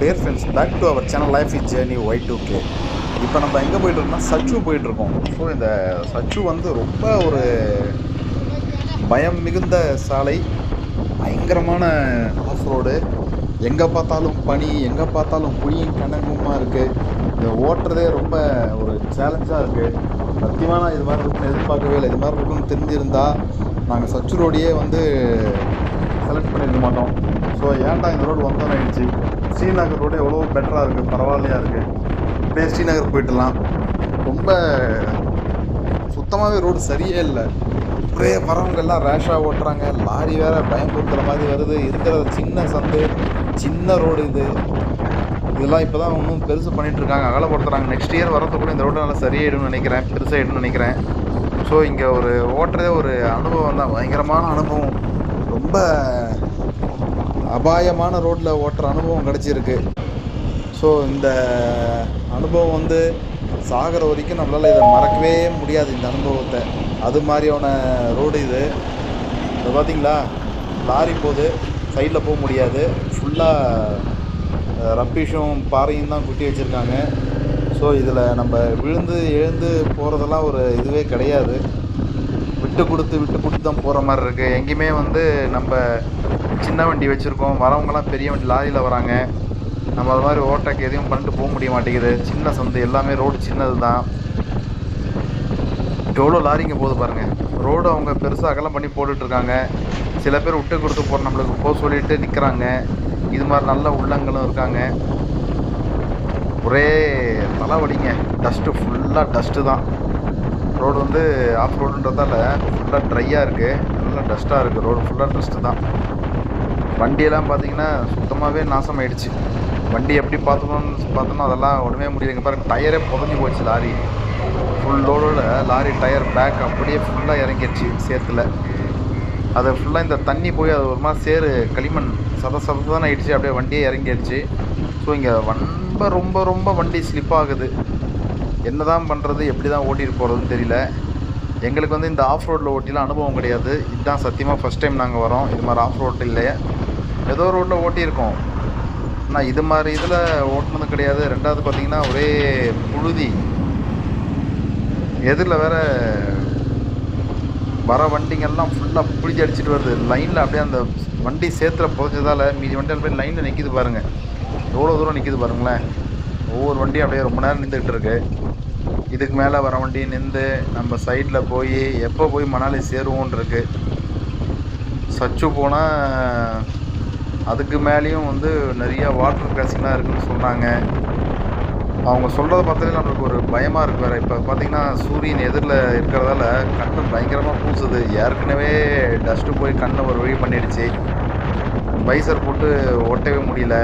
Dear friends back to our channel life is journey Y two K இப்போ நம்ம எங்கே போயிட்டுருக்கோம்னா சச்சு போயிட்டுருக்கோம். ஸோ இந்த சச்சு வந்து ரொம்ப ஒரு பயம் மிகுந்த சாலை பயங்கரமான ஆஃப் ரோடு எங்கே பார்த்தாலும் பனி எங்கே பார்த்தாலும் புளியும் கணங்குமா இருக்குது இதை ஓட்டுறதே ரொம்ப ஒரு சேலஞ்சாக இருக்குது சத்தியமாக இது மாதிரி இருக்குன்னு எதிர்பார்க்கவே இல்லை. இது மாதிரி இருக்குன்னு தெரிஞ்சிருந்தால் நாங்கள் சச்சு ரோடையே வந்து செலக்ட் பண்ணியிருக்க மாட்டோம். ஸோ ஏன்டா இந்த ரோடு வந்தோம் ஆயிடுச்சு? ஸ்ரீநகர் ரோடு எவ்வளோ பெட்டராக இருக்குது பரவாயில்லையா இருக்குது அப்படியே ஸ்ரீநகர் போயிட்டுலாம். ரொம்ப சுத்தமாகவே ரோடு சரியே இல்லை. ஒரே வரவங்க எல்லாம் ரேஷாக ஓட்டுறாங்க. லாரி வேற பயன்படுத்துகிற மாதிரி வருது. இருக்கிற சின்ன சந்து சின்ன ரோடு இது. இதெல்லாம் இப்போ தான் இன்னும் பெருசு பண்ணிகிட்டு இருக்காங்க. அகலப்படுத்துறாங்க நெக்ஸ்ட் இயர் வரதுக்குள்ள இந்த ரோடு நல்லா சரியாயிடும்னு நினைக்கிறேன். பெருசாகிடும்னு நினைக்கிறேன். ஸோ இங்கே ஒரு ஓட்டுறதே ஒரு அனுபவம் தான் பயங்கரமான அனுபவம். ரொம்ப அபாயமான ரோட்டில் ஓட்டுற அனுபவம் கிடச்சிருக்கு. ஸோ இந்த அனுபவம் வந்து சாகிற வரைக்கும் நம்மளால் இதை மறக்கவே முடியாது இந்த அனுபவத்தை. அது மாதிரியான ரோடு இது. இப்போ பார்த்தீங்களா லாரி போகுது சைடில் போக முடியாது. ஃபுல்லாக ரப்பீஷும் பாறையும் தான் குட்டி வச்சுருக்காங்க. ஸோ இதில் நம்ம விழுந்து எழுந்து போகிறதெல்லாம் ஒரு இதுவே கிடையாது. விட்டு கொடுத்து விட்டு கொடுத்து தான் போகிற மாதிரி இருக்குது எங்கேயுமே வந்து நம்ம சின்ன வண்டி வச்சுருக்கோம். வரவங்கலாம் பெரிய வண்டி லாரியில் வராங்க. நம்ம அது மாதிரி ஓட்டக்கு எதையும் பண்ணிட்டு போக முடிய மாட்டேங்குது. சின்ன சந்து எல்லாமே ரோடு சின்னது தான். எவ்வளோ லாரிங்க போகுது பாருங்கள் ரோடு அவங்க பெருசாக அகலம் பண்ணி போட்டுட்ருக்காங்க. சில பேர் விட்டு கொடுத்து போகிற நம்மளுக்கு போக சொல்லிட்டு நிற்கிறாங்க இது மாதிரி நல்ல உள்ளங்களும் இருக்காங்க. ஒரே தலைவலிங்க டஸ்ட்டு ஃபுல்லாக டஸ்ட்டு தான். ரோடு வந்து ஆஃப் ரோடுன்றதால ஃபுல்லாக ட்ரையாக இருக்குது நல்லா டஸ்ட்டாக இருக்குது ரோடு ஃபுல்லாக டஸ்ட்டு தான். வண்டியெல்லாம் பார்த்தீங்கன்னா சுத்தமாகவே நாசமாயிடுச்சு. வண்டி எப்படி பார்த்துக்கணும்னு பார்த்தோம்னா அதெல்லாம் ஒன்றுமே முடியலைங்க. பாருங்க டயரே புதஞ்சி போச்சு லாரி. ஃபுல் லோடோட லாரி டயர் பேக் அப்படியே ஃபுல்லாக இறங்கிடுச்சு சேத்துல. அது ஃபுல்லாக இந்த தண்ணி போய் அது ஒரு மாதிரி சேரு களிமண் சத சததான் ஆகிடுச்சு அப்படியே வண்டியே இறங்கிடுச்சு. ஸோ இங்கே ரொம்ப ரொம்ப ரொம்ப வண்டி ஸ்லிப் ஆகுது. என்ன தான் பண்ணுறது எப்படி தான் ஓட்டிட்டு போகிறதுன்னு தெரியல. எங்களுக்கு வந்து இந்த ஆஃப் ரோட்டில் ஓட்டிலாம் அனுபவம் கிடையாது. இதுதான் சத்தியமாக ஃபஸ்ட் டைம் நாங்கள் வரோம். இது மாதிரி ஆஃப் ரோட் இல்லையே ஏதோ ரோட்டில் ஓட்டியிருக்கோம். ஆனால் இது மாதிரி இதில் ஓட்டினது கிடையாது. ரெண்டாவது பார்த்திங்கன்னா ஒரே புழுதி. எதிரில் வேற வர வண்டிங்கெல்லாம் ஃபுல்லாக புளிச்சு அடிச்சிட்டு வருது. லைனில் அப்படியே அந்த வண்டி சேத்துல புதைச்சதால் மீதி வண்டி போய் லைனில் நிற்கிது பாருங்கள் எவ்வளோ தூரம் நிற்கிது பாருங்களேன். ஒவ்வொரு வண்டியும் அப்படியே ரொம்ப நேரம் நின்றுக்கிட்டு இருக்குது இதுக்கு மேலே வர வண்டி நின்று நம்ம சைடில் போய் எப்போ போய் மணாலி சேருவோன் இருக்கு சச்சு போனால் அதுக்கு மேலேயும் வந்து நிறைய வாட்டர் கிராசிங்லாம் இருக்குதுன்னு சொன்னாங்க அவங்க சொல்கிறத பார்த்தாலே நம்மளுக்கு ஒரு பயமாக இருக்கு வேறு. இப்போ பார்த்தீங்கன்னா சூரியன் எதிரில் இருக்கிறதால கண்ணு பயங்கரமாக பூசுது. ஏற்கனவே டஸ்ட்டு போய் கண்ணை ஒரு வழி பண்ணிடுச்சு. வைசர் போட்டு ஒட்டவே முடியல.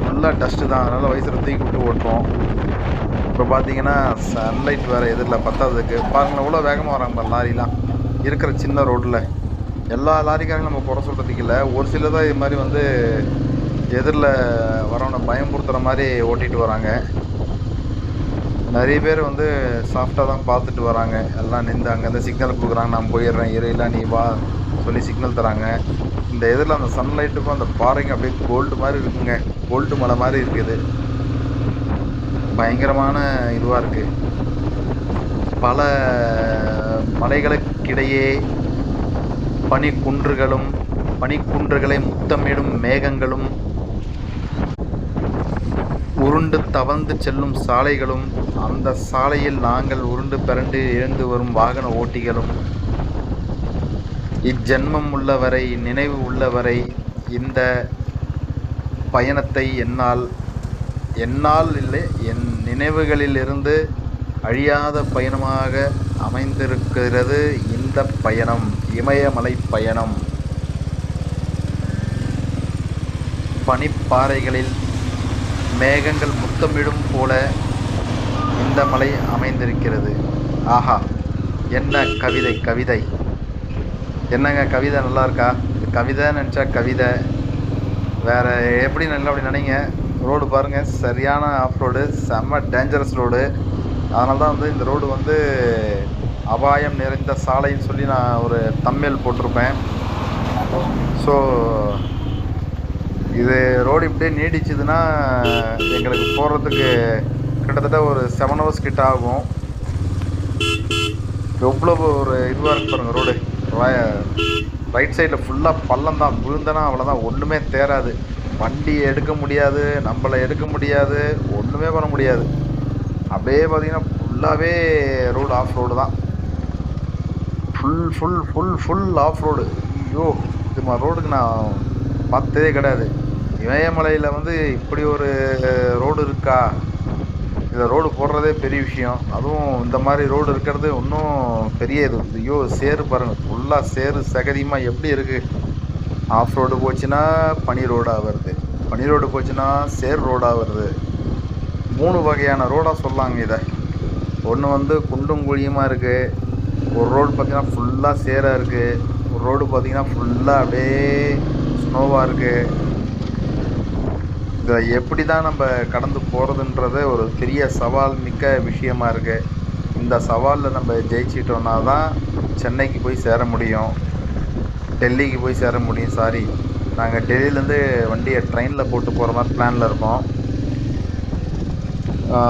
ஃபுல்லாக டஸ்ட்டு தான். அதனால் வைசரை தூக்கி விட்டு ஓட்டுறோம். இப்போ பார்த்தீங்கன்னா சன்லைட் வேறு எதிரில் பத்தாததுக்கு. பாருங்களேன் எவ்வளோ வேகமாக வராங்க பாரு லாரிலாம். இருக்கிற சின்ன ரோட்டில் எல்லா லாரிக்காரங்களும் நம்ம குறை சொல்கிறதுக்கு இல்லை. ஒரு சில தான் இது மாதிரி வந்து எதிரில் வரவனை பயம்படுத்துகிற மாதிரி ஓட்டிகிட்டு வராங்க. நிறைய பேர் வந்து சாஃப்டாக தான் பார்த்துட்டு வராங்க. எல்லாம் நின்று அங்கேருந்து சிக்னல் கொடுக்குறாங்க. நான் போயிடுறேன் இறையில நீ வா சொல்லி சிக்னல் தராங்க. இந்த எதிரில் அந்த சன்லைட்டுக்கும் அந்த பாறைங்க அப்படியே கோல்டு மாதிரி இருக்குங்க. கோல்டு மலை மாதிரி இருக்குது. பயங்கரமான இதுவாக இருக்குது பல மலைகளுக்கிடையே பனிக்குன்றுகளும் பனிக்குன்றுகளை முத்தமிடும் மேகங்களும் உருண்டு தவழ்ந்து செல்லும் சாலைகளும் அந்த சாலையில் நாங்கள் உருண்டு பிறண்டு எழுந்து வரும் வாகன ஓட்டிகளும் இஜென்மம் உள்ளவரை நினைவு உள்ளவரை இந்த பயணத்தை என்னால் என்னால் இல்லை என் நினைவுகளிலிருந்து அழியாத பயணமாக அமைந்திருக்கிறது இந்த பயணம் இமயமலை பயணம். பனிப்பாறைகளில் மேகங்கள் முத்தமிடும் போல இந்த மலை அமைந்திருக்கிறது. ஆஹா என்ன கவிதை கவிதை. என்னங்க கவிதை நல்லா இருக்கா? கவிதை நினச்சா கவிதை. வேறு எப்படி நல்லா அப்படி நினைங்க? ரோடு பாருங்கள் சரியான ஆஃப் ரோடு செம்ம டேஞ்சரஸ் ரோடு அதனால தான் வந்து இந்த ரோடு வந்து அபாயம் நிறைந்த சாலைன்னு சொல்லி நான் ஒரு தம்மேல் போட்டிருப்பேன். ஸோ இது ரோடு இப்படியே நீடிச்சதுன்னா எங்களுக்கு போகிறதுக்கு கிட்டத்தட்ட ஒரு செவன் ஹவர்ஸ் கிட்ட ஆகும். எவ்வளோ ஒரு இதுவாக இருக்கு பாருங்கள் ரோடு ரைட் சைடில் ஃபுல்லாக பள்ளம் தான் விழுந்தனா அவ்வளோதான் ஒன்றுமே தேராது வண்டி எடுக்க முடியாது நம்மளை எடுக்க முடியாது ஒன்றுமே பண்ண முடியாது. அப்படியே பார்த்தீங்கன்னா ஃபுல்லாகவே ரோடு ஆஃப் ரோடு தான். Full full full full off road ஐயோ இது மாதிரி ரோடுக்கு நான் பார்த்ததே கிடையாது. இமயமலையில் வந்து இப்படி ஒரு ரோடு இருக்கா? இந்த ரோடு போடுறதே பெரிய விஷயம். அதுவும் இந்த மாதிரி ரோடு இருக்கிறது இன்னும் பெரிய இது. ஐயோ சேறு பாருங்கள் ஃபுல்லாக சேரு சகதியமாக எப்படி இருக்குது ஆஃப் ரோடு போச்சுன்னா பனி ரோடாக வருது. பனி ரோடு போச்சுன்னா சேர் ரோடாக வருது. மூணு வகையான ரோடாக சொல்லாங்க இதை. ஒன்று வந்து குண்டும் குழியுமாக இருக்குது ஒரு ரோடு பார்த்திங்கன்னா ஃபுல்லாக சேராக இருக்குது ஒரு ரோடு பார்த்தீங்கன்னா ஃபுல்லாக அப்படியே ஸ்னோவாக இருக்குது இதை எப்படி தான் நம்ம கடந்து போகிறதுன்றது ஒரு பெரிய சவால் மிக்க விஷயமா இருக்குது இந்த சவாலில் நம்ம ஜெயிச்சிட்டோன்னா தான் சென்னைக்கு போய் சேர முடியும். டெல்லிக்கு போய் சேர முடியும் சாரி நாங்கள் டெல்லியிலேருந்து வண்டியை ட்ரெயினில் போட்டு போகிற மாதிரி பிளானில் இருக்கோம்.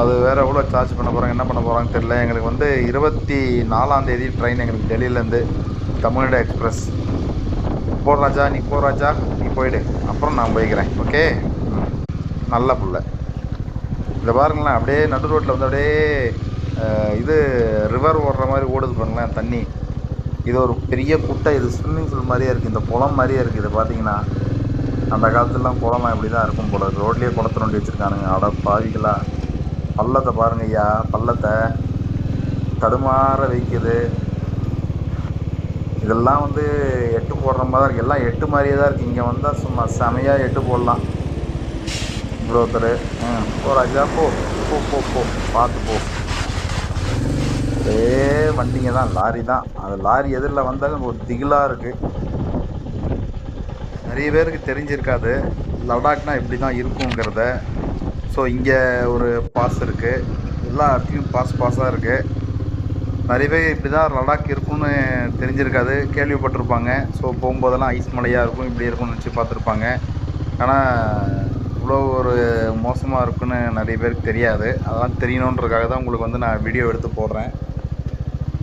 அது வேறு எவ்வளோ சார்ஜ் பண்ண போகிறாங்க என்ன பண்ண போகிறாங்கன்னு தெரில எங்களுக்கு வந்து இருபத்தி நாலாந்தேதி ட்ரெயின் எங்களுக்கு டெல்லியிலேருந்து தமிழ்நாடு எக்ஸ்பிரஸ் போ ராஜா நீ போ ராஜா நீ போயிடு. அப்புறம் நான் போய்க்கிறேன் ஓகே நல்ல புள்ள. இதை பாருங்களேன் அப்படியே நடு ரோட்டில் வந்து அப்படியே இது ரிவர் ஓடுற மாதிரி ஓடுது பாருங்களேன் தண்ணி. இது ஒரு பெரிய குட்டை இது ஸ்விம்மிங் பூல் மாதிரியே இருக்குது இந்த குளம் மாதிரியே இருக்குது இது பார்த்தீங்கன்னா அந்த காலத்துலலாம் குளம்லாம் இப்படி தான் இருக்கும் போல ரோட்லேயே குளத்தை நோண்டி வச்சுருக்கானுங்க. அட பாவிகளா. பள்ளத்தை பாருங்க ஐயா பள்ளத்தை தடுமாற வைக்குது. இதெல்லாம் வந்து எட்டு போடுற மாதிரி தான் இருக்குது எல்லாம் எட்டு மாதிரியே தான் இருக்குது இங்கே வந்தால் சும்மா செமையாக எட்டு போடலாம். இவ்வளோ ஒருத்தர் ம் போ ராஜா போ. போ போ போ. பார்த்து போ. ஒரே வண்டிங்க தான் லாரி தான். அது லாரி எதிரில் வந்தாலும் ஒரு திகிலாக இருக்குது நிறைய பேருக்கு தெரிஞ்சிருக்காது. லடாக்னால் இப்படி தான் இருக்குங்கிறத. ஸோ இங்கே ஒரு பாஸ் இருக்குது எல்லா இடத்துலையும் பாஸ் பாஸாக இருக்குது நிறைய பேர் இப்படி தான் லடாக் இருக்கும்னு தெரிஞ்சிருக்காது. கேள்விப்பட்டிருப்பாங்க. ஸோ போகும்போதெல்லாம் ஐஸ் மலையாக இருக்கும் இப்படி இருக்கும்னு நினச்சி பார்த்துருப்பாங்க. ஆனால் இவ்வளோ ஒரு மோசமாக இருக்குன்னு நிறைய பேருக்கு தெரியாது. அதெல்லாம் தெரியணுன்றதுக்காக தான் உங்களுக்கு வந்து நான் வீடியோ எடுத்து போடுறேன்.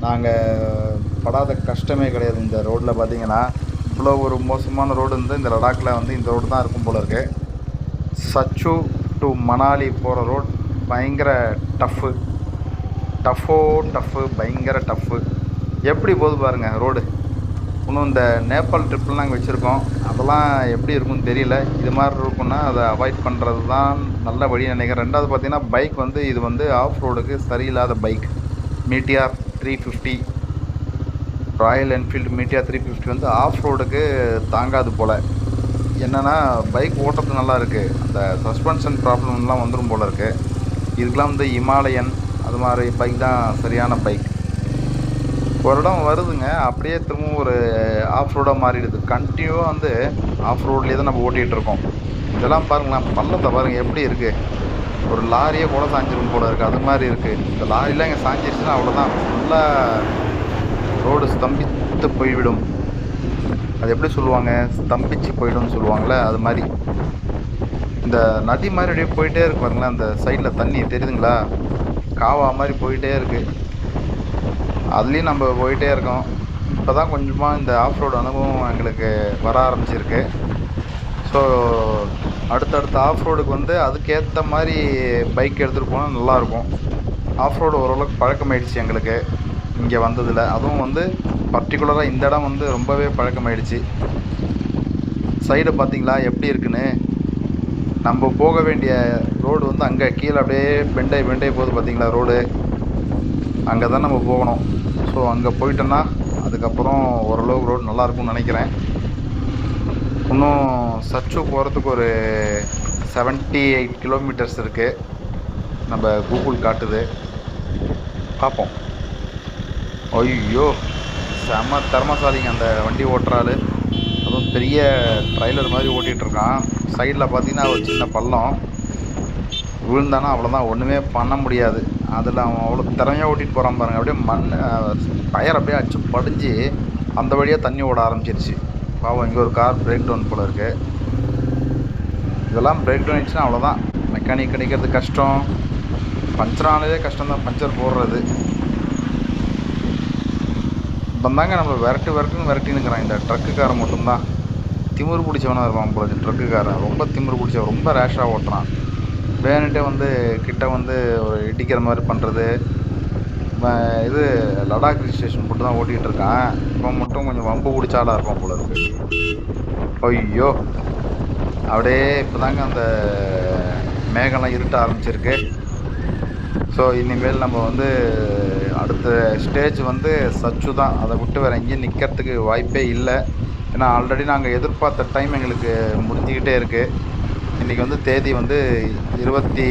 நாங்கள் படாத கஷ்டமே கிடையாது இந்த ரோட்டில் பார்த்தீங்கன்னா இவ்வளோ ஒரு மோசமான ரோடு வந்து இந்த லடாக்கில் வந்து இந்த ரோடு தான் இருக்கும் போல இருக்கு. சச்சு டு மணாலி போகிற ரோட் பயங்கர டஃப்பு. டஃப்போ டஃப்பு பயங்கர டஃப்பு. எப்படி போகுது பாருங்கள் ரோடு. இன்னும் இந்த நேபாள் ட்ரிப்லாம் நாங்கள் வச்சுருக்கோம். அதெல்லாம் எப்படி இருக்கும்னு தெரியல. இது மாதிரி இருக்கும்னா அதை அவாய்ட் பண்ணுறது தான் நல்ல வழி நினைக்கிறேன். ரெண்டாவது பார்த்தீங்கன்னா பைக் வந்து இது வந்து ஆஃப் ரோடுக்கு சரியில்லாத bike. Meteor three fifty Royal Enfield meteor three fifty வந்து ஆஃப் ரோடுக்கு தாங்காது போல். என்னென்னா பைக் ஓட்டுறது நல்லா இருக்குது அந்த சஸ்பென்ஷன் ப்ராப்ளம்லாம் வந்துடும் போல் இருக்குது இதுக்கெலாம் வந்து இமாலயன் அது மாதிரி பைக் தான் சரியான பைக் ஒரு இடம் வருதுங்க. அப்படியே திரும்பவும் ஒரு eh, ஆஃப் ரோடாக மாறிடுது. கண்டினியூவாக வந்து ஆஃப் ரோட்லேயே தான் நம்ம ஓட்டிகிட்டு இருக்கோம். இதெல்லாம் பாருங்களேன். பள்ளத்தை பாருங்கள் எப்படி இருக்குது ஒரு லாரியே கூட சாஞ்சிரும் போல இருக்குது அது மாதிரி இருக்குது இந்த லாரிலாம் இங்கே சாஞ்சிருச்சுன்னா அவ்வளோதான் ஃபுல்லாக ரோடு ஸ்தம்பித்து போய்விடும். அது எப்படி சொல்லுவாங்க? ஸ்தம்பிச்சு போயிடும்னு சொல்லுவாங்கள்ல அது மாதிரி. இந்த நதி மாதிரி அப்படியே போயிட்டே இருக்கு பாருங்களேன். அந்த சைடில் தண்ணி தெரியுதுங்களா? காவா மாதிரி போயிட்டே இருக்குது அதுலேயும் நம்ம போயிட்டே இருக்கோம். இப்போ தான் கொஞ்சமாக இந்த ஆஃப் ரோடு அனுபவம் எங்களுக்கு வர ஆரம்பிச்சிருக்கு. ஸோ அடுத்தடுத்த ஆஃப் ரோடுக்கு வந்து அதுக்கேற்ற மாதிரி பைக் எடுத்துகிட்டு போனால் நல்லாயிருக்கும். ஆஃப் ரோடு ஓரளவுக்கு பழக்கமாயிடுச்சு எங்களுக்கு. இங்கே வந்ததில். அதுவும் வந்து பர்டிகுலராக இந்த இடம் வந்து ரொம்பவே பழக்கமாயிடுச்சு. சைடு பார்த்தீங்களா எப்படி இருக்குன்னு? நம்ம போக வேண்டிய ரோடு வந்து அங்கே கீழே அப்படியே பெண்டை பெண்டை போகுது பார்த்தீங்களா ரோடு அங்கே தான் நம்ம போகணும். ஸோ அங்கே போயிட்டோன்னா அதுக்கப்புறம் ஓரளவுக்கு ரோடு நல்லா இருக்கும்னு நினைக்கிறேன். இன்னும் சச்சு போகிறதுக்கு ஒரு செவன்ட்டி எயிட் கிலோமீட்டர்ஸ் இருக்குது நம்ம கூகுள் காட்டுது. பார்ப்போம் ஐயோ செம தர்மசாலிங்க அந்த வண்டி ஓட்டுறாரு. அதுவும் பெரிய ட்ரைலர் மாதிரி ஓட்டிகிட்டு இருக்கான் சைடில் பார்த்தீங்கன்னா ஒரு சின்ன பள்ளம். விழுந்தானா அவ்வளோதான் ஒன்றுமே பண்ண முடியாது. அதில் அவன் அவ்வளோ திறமையாக ஓட்டிகிட்டு போகிறான் பாருங்கள் அப்படியே மண் டயர் அப்படியே அடிச்சு படிஞ்சு அந்த வழியாக தண்ணி ஓட ஆரம்பிச்சிருச்சு. பாவம் இங்கே ஒரு கார் பிரேக் டவுன் போல இருக்குது இதெல்லாம் பிரேக் டவுன் ஆயிடுச்சுன்னா அவ்வளோதான் மெக்கானிக் கிடைக்கிறது கஷ்டம். பஞ்சர் ஆனதே கஷ்டம் தான். பஞ்சர் போடுறது. இப்போந்தாங்க நம்ம விரட்டு விரட்டுன்னு விரட்டினுக்கிறான். இந்த ட்ரக்குக்காரன் மட்டும்தான். திமிரு பிடிச்சவனாக இருப்பான் போல ட்ரக்குக்காரன் ரொம்ப திமிரு பிடிச்சவன். ரொம்ப ரேஷாக ஓட்டுறான். வேணுட்டே வந்து கிட்ட வந்து ஒரு இடிக்கிற மாதிரி பண்ணுறது இது லடாக் ரிஜிஸ்ட்ரேஷன் ஸ்டேஷன் மட்டும் தான் ஓட்டிகிட்டு இருக்கான். இப்போ மட்டும் கொஞ்சம் வம்பு பிடிச்சாலாக இருக்கும் போல இருக்கு. ஐயோ. அப்படியே இப்போ தாங்க அந்த மேகம்லாம் இருட்ட ஆரம்பிச்சிருக்கு. ஸோ இனிமேல் நம்ம வந்து அடுத்த ஸ்டேஜ் வந்து சச்சு தான். அதை விட்டு வேறு எங்கேயும் நிற்கிறதுக்கு வாய்ப்பே இல்லை. ஏன்னா ஆல்ரெடி நாங்கள் எதிர்பார்த்த டைம் எங்களுக்கு முடிஞ்சிக்கிட்டே இருக்குது இன்றைக்கி வந்து தேதி வந்து இருபத்தி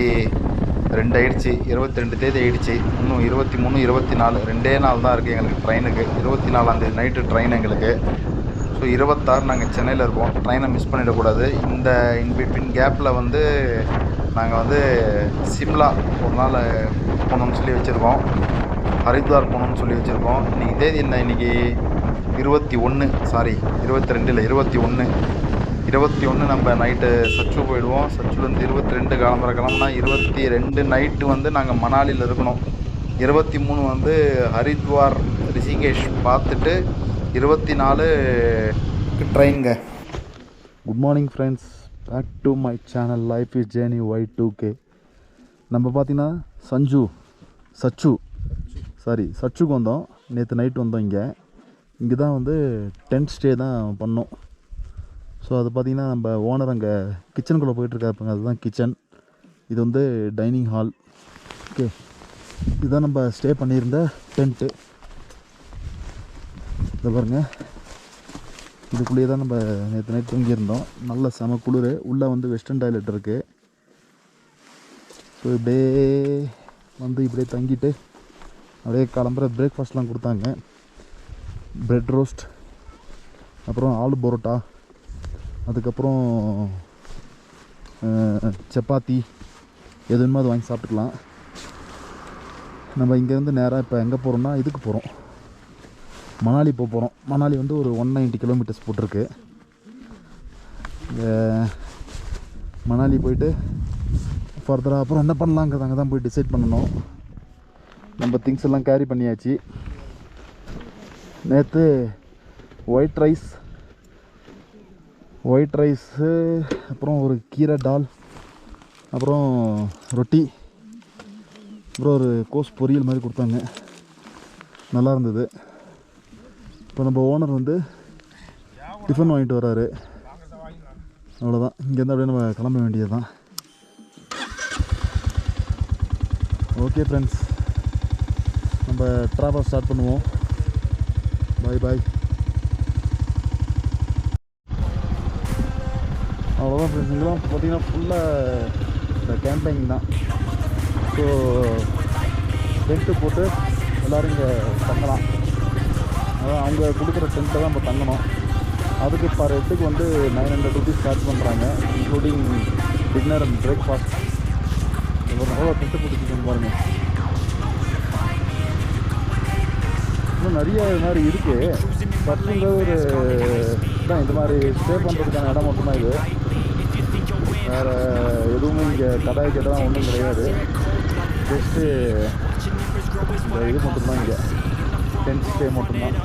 ரெண்டு ஆயிடுச்சு இருபத்தி ரெண்டு தேதி ஆயிடுச்சு இன்னும் இருபத்தி மூணு இருபத்தி நாலு ரெண்டே நாள் தான் இருக்குது எங்களுக்கு ட்ரெயினுக்கு. இருபத்தி நாலாந்தேதி நைட்டு ட்ரெயின் எங்களுக்கு. ஸோ இருபத்தாறு நாங்கள் சென்னையில் இருப்போம் ட்ரெயினை மிஸ் பண்ணிடக்கூடாது. இந்த இன்பிட்வீன் கேப்பில் வந்து நாங்கள் வந்து சிம்லா ஒரு நாள் போகணுன்னு சொல்லி வச்சுருக்கோம். ஹரித்வார் போகணுன்னு சொல்லி வச்சுருக்கோம். இன்றைக்கி தேதி என்ன இன்றைக்கி இருபத்தி ஒன்று சாரி இருபத்தி ரெண்டு இல்லை இருபத்தி ஒன்று இருபத்தி ஒன்று நம்ம நைட்டு சச்சு போயிடுவோம். சச்சுலேருந்து இருபத்தி ரெண்டு கிளம்புற கிளம்புனா இருபத்தி ரெண்டு நைட்டு வந்து நாங்கள் மணாலியில் இருக்கணும். இருபத்தி மூணு வந்து ஹரித்வார் ரிஷிகேஷ் பார்த்துட்டு இருபத்தி நாலு ட்ரெயின்ங்க good morning friends back to my channel life is journey Y two K நம்ம பார்த்தீங்கன்னா சஞ்சு சச்சு. சாரி சச்சுக்கு வந்தோம். நேற்று நைட்டு வந்தோம் இங்கே. இங்கே தான் வந்து டென்ட் ஸ்டே தான் பண்ணோம். ஸோ அது பார்த்திங்கன்னா நம்ம ஓனர் அங்கே கிச்சனுக்குள்ளே போயிட்டுருக்காருப்பாங்க. அதுதான் கிச்சன் இது வந்து டைனிங் ஹால் ஓகே இதுதான் நம்ம ஸ்டே பண்ணியிருந்த டென்ட்டு இதை பாருங்கள் இதுக்குள்ளேயே தான் நம்ம நேற்று நைட் தூங்கியிருந்தோம். நல்ல செம குளிர். உள்ளே வந்து வெஸ்டர்ன் டாய்லெட் இருக்குது ஸோ இப்படியே வந்து இப்படியே தங்கிட்டு அப்படியே கிளம்புற பிரேக்ஃபாஸ்ட்லாம் கொடுத்தாங்க. ப்ரெட் ரோஸ்ட் அப்புறம் ஆலு பரோட்டா. அதுக்கப்புறம் சப்பாத்தி எதுவுமே அது வாங்கி சாப்பிட்டுக்கலாம். நம்ம இங்கேருந்து நேராக இப்போ எங்கே போகிறோம்னா இதுக்கு போகிறோம் மணாலி போக போகிறோம் மணாலி வந்து ஒரு ஒன் நைன்ட்டி கிலோமீட்டர்ஸ் போட்டிருக்கு. இந்த மணாலி போயிட்டு ஃபர்தராக அப்புறம் என்ன பண்ணலாங்கிறது அங்கே தான் போய் டிசைட் பண்ணணும். நம்ம திங்ஸ் எல்லாம் கேரி பண்ணியாச்சு. நேற்று ஒயிட் ரைஸ் ஒயிட் ரைஸு அப்புறம் ஒரு கீரை டால் அப்புறம் ரொட்டி அப்புறம் ஒரு கோஸ் பொரியல் மாதிரி கொடுத்தாங்க. நல்லா இருந்தது. இப்போ நம்ம ஓனர் வந்து டிஃபன் வாங்கிட்டு வராரு. அவ்வளோதான் இங்கேருந்து அப்படியே நம்ம கிளம்ப வேண்டியது தான் ஓகே ஃப்ரெண்ட்ஸ் நம்ம ட்ராவல் ஸ்டார்ட் பண்ணுவோம். பாய் பாய் அவ்வளோதான் ஃப்ரெண்ட்ஸ் பார்த்தீங்கன்னா ஃபுல்லாக இந்த கேம்பைங் தான். ஸோ டென்ட்டு போட்டு எல்லோரும் இங்கே தங்கலாம். அதான் அவங்க கொடுக்குற டென்ட்டை தான் நம்ம தங்கணும். அதுக்கு பர் ஹெட்டுக்கு வந்து நைன் ஹண்ட்ரட் ருபீஸ் சார்ஜ் பண்ணுறாங்க இன்க்ளூடிங் டின்னர் அண்ட் பிரேக்ஃபாஸ்ட் ஒரு எவ்வளோ டென்ட்டு போட்டுக்கிட்டு பாருங்கள் இன்னும் நிறைய இது மாதிரி இருக்குது பட்டுங்கிற ஒரு தான் இந்த மாதிரி ஸ்டே பண்ணுறதுக்கான இடம் மட்டும்தான் இது. வேறு எதுவுமே இங்கே கடை கிட்டலாம் ஒன்றும் கிடையாது. ஜஸ்ட்டு இந்த இது மட்டும்தான் இங்கே. டென்ட் ஸ்டே மட்டும்தான்.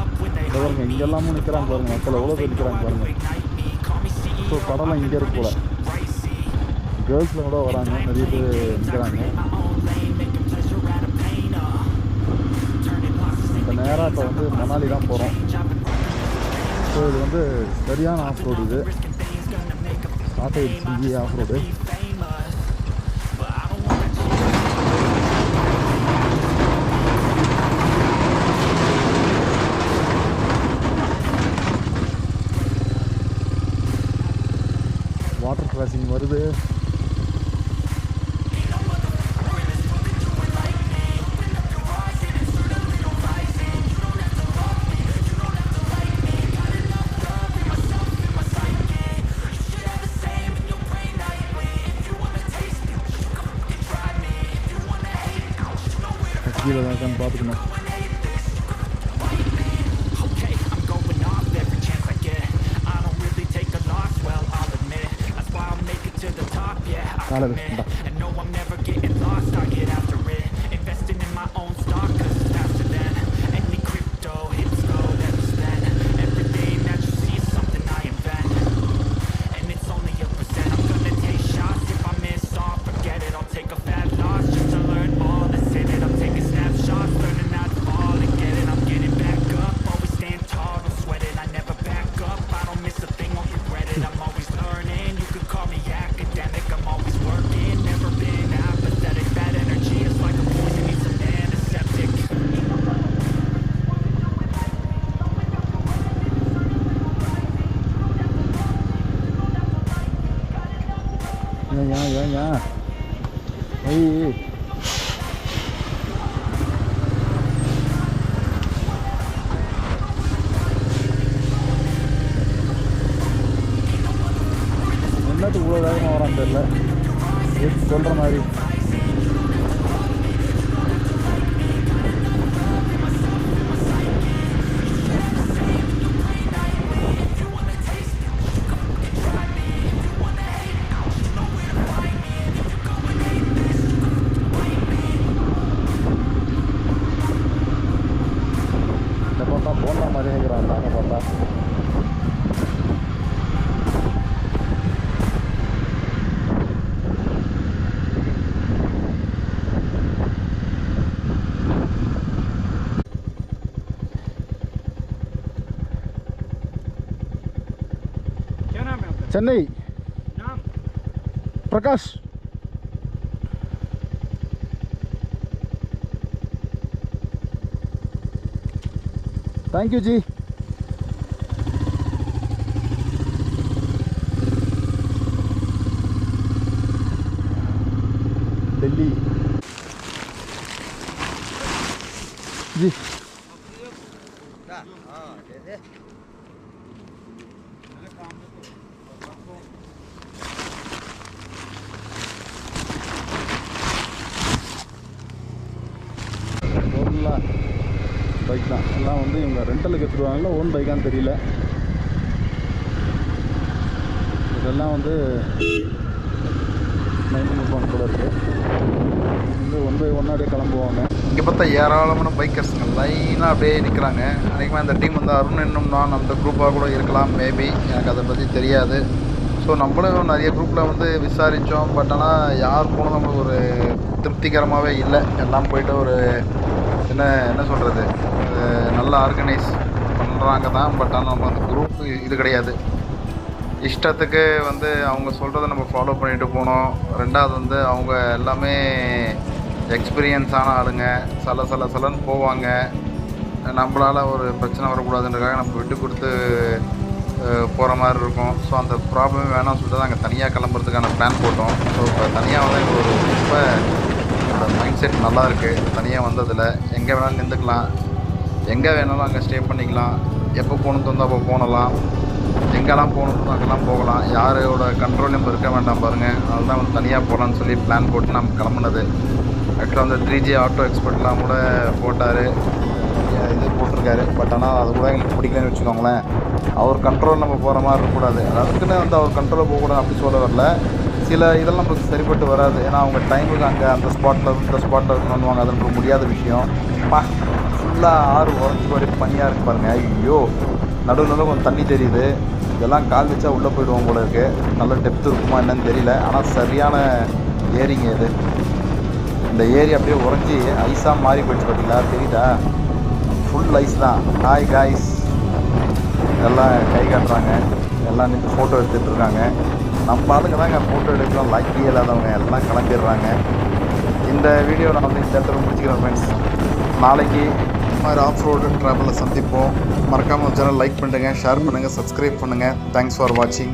பாருங்க இங்கெல்லாமும் நிற்கிறாங்க பாருங்க மக்கள் எவ்வளோ பேர் நிற்கிறாங்க பாருங்க. ஸோ கடலாம் இங்கே இருக்கு போல. கேர்ள்ஸில் கூட வராங்க நிறைய பேர் நிற்கிறாங்க இப்போ நேராக இப்போ வந்து மணாலி தான் போகிறோம் ஸோ இது வந்து சரியான ஆஃப் ரோடு இது. ஸ்டார்ட் ஆகிடுச்சு இங்கேயே ஆஃப் ரோடு கீழே தான் இருக்கான்னு பார்த்துக்கணும் நாலு ஏன் ஏன் ஏன் ஏன் ஐய் என்னத்துக்கு இவ்வளோ வேகமாக வரான்னு தெரியல? எது சொல்கிற மாதிரி? చెన్నై ప్రకాష్ థ్యాంక్ యూ జీ ఢిల్లీ జీ हाँ ஃபுல்லாக பைக் தான். எல்லாம் வந்து இவங்க ரெண்டலுக்கு எடுத்துருவாங்கல்ல ஓன் பைக்கான்னு தெரியல. இதெல்லாம் வந்து மெயின்டைன் ஃபோன் கூட இருக்குது வந்து ஒன் பை ஒன் அப்படியே கிளம்புவாங்க. இங்கே பார்த்தா ஏராளமான பைக்கர்ஸுங்க லைனாக அப்படியே நிற்கிறாங்க அன்றைக்குமே அந்த டீம் வந்து அருண் என்னும் நான் அந்த குரூப்பாக கூட இருக்கலாம். மேபி எனக்கு அதை பற்றி தெரியாது. ஸோ நம்மளும் நிறைய குரூப்பில் வந்து விசாரித்தோம் பட் ஆனால் யார் போனதும் நம்மளுக்கு ஒரு திருப்திகரமாகவே இல்லை. எல்லாம் போயிட்டு ஒரு என்ன என்ன சொல்கிறது நல்லா ஆர்கனைஸ் பண்ணுறாங்க தான். பட் ஆனால் நம்ம அந்த குரூப் இது கிடையாது. இஷ்டத்துக்கு வந்து அவங்க சொல்கிறத நம்ம ஃபாலோ பண்ணிட்டு போனோம். ரெண்டாவது வந்து அவங்க எல்லாமே எக்ஸ்பீரியன்ஸான ஆளுங்க. சல சல சலன்னு போவாங்க. நம்மளால் ஒரு பிரச்சனை வரக்கூடாதுன்றதுக்காக நம்ம விட்டு கொடுத்து போகிற மாதிரி இருக்கும். ஸோ அந்த ப்ராப்ளமே வேணாம்னு சொல்லிட்டு தான் அங்கே தனியாக கிளம்புறதுக்கான பிளான் போட்டோம். ஸோ இப்போ தனியாக வந்து எங்களுக்கு ஒரு ரொம்ப மைண்ட் செட் நல்லா இருக்குது தனியாக வந்ததில் எங்கே வேணாலும் நின்றுக்கலாம். எங்கே வேணாலும் அங்கே ஸ்டே பண்ணிக்கலாம். எப்போ போகணும் தோணுதோ அப்போ போனலாம். எங்கெல்லாம் போகணும் அங்கெல்லாம் போகலாம். யாரோட கண்ட்ரோல் நம்ம இருக்க வேண்டாம் பாருங்கள் அதுதான் வந்து தனியாக போகலான்னு சொல்லி பிளான் போட்டு நம்ம கிளம்புனது. ஆக்சுவலாக அந்த த்ரீ ஜி ஆட்டோ எக்ஸ்பர்ட்லாம் கூட போட்டார். இது போட்டிருக்காரு. பட் ஆனால் அது கூட எங்களுக்கு பிடிக்கலன்னு வச்சுக்கோங்களேன். அவர் கண்ட்ரோல் நம்ம போகிற மாதிரி இருக்கக்கூடாது. அதுக்குன்னு வந்து அவர் கண்ட்ரோலில் போகக்கூடாது அப்படி சொல்ல வரல. சில இதெல்லாம் நமக்கு சரிப்பட்டு வராது. ஏன்னா அவங்க டைமுக்கு அங்கே அந்த ஸ்பாட்டில் இந்த ஸ்பாட்டில் இருக்கணும்னுவாங்க அது நமக்கு முடியாத விஷயம். பா ஃபுல்லாக ஆறு உறஞ்சி வரை பனியாக இருக்கு பாருங்க. ஐயோ! நடுவில் நடுவில் கொஞ்சம் தண்ணி தெரியுது. இதெல்லாம் கால் வச்சா உள்ளே போயிடுவோம் போல இருக்குது நல்ல டெப்த் இருக்குமா என்னன்னு தெரியல. ஆனால் சரியான ஏரிங்க இது. இந்த ஏரி அப்படியே உறைஞ்சி ஐஸாக மாறி போயிடுச்சு பார்த்தீங்களா தெரியுதா? ஃபுல் ஐஸ் தான். ஹாய் காய்ஸ் எல்லாம் கை காட்டுறாங்க. எல்லாம் நின்று ஃபோட்டோ எடுத்துகிட்டு இருக்காங்க. நம்ம ஆளுங்க தாங்க ஃபோட்டோ எடுக்கிறோம். லக்கி இல்லாதவங்க எல்லாம் கிளம்பிடுறாங்க. இந்த வீடியோ நான் வந்து இந்த இடத்துல முடிச்சுக்கிறேன் ஃப்ரெண்ட்ஸ் நாளைக்கு இந்த மாதிரி ஆஃப் ரோடு ட்ராவலில் சந்திப்போம் மறக்காமல் சேனல் லைக் பண்ணுங்கள் ஷேர் பண்ணுங்கள் சப்ஸ்கிரைப் பண்ணுங்கள் தேங்க்ஸ் ஃபார் வாட்சிங்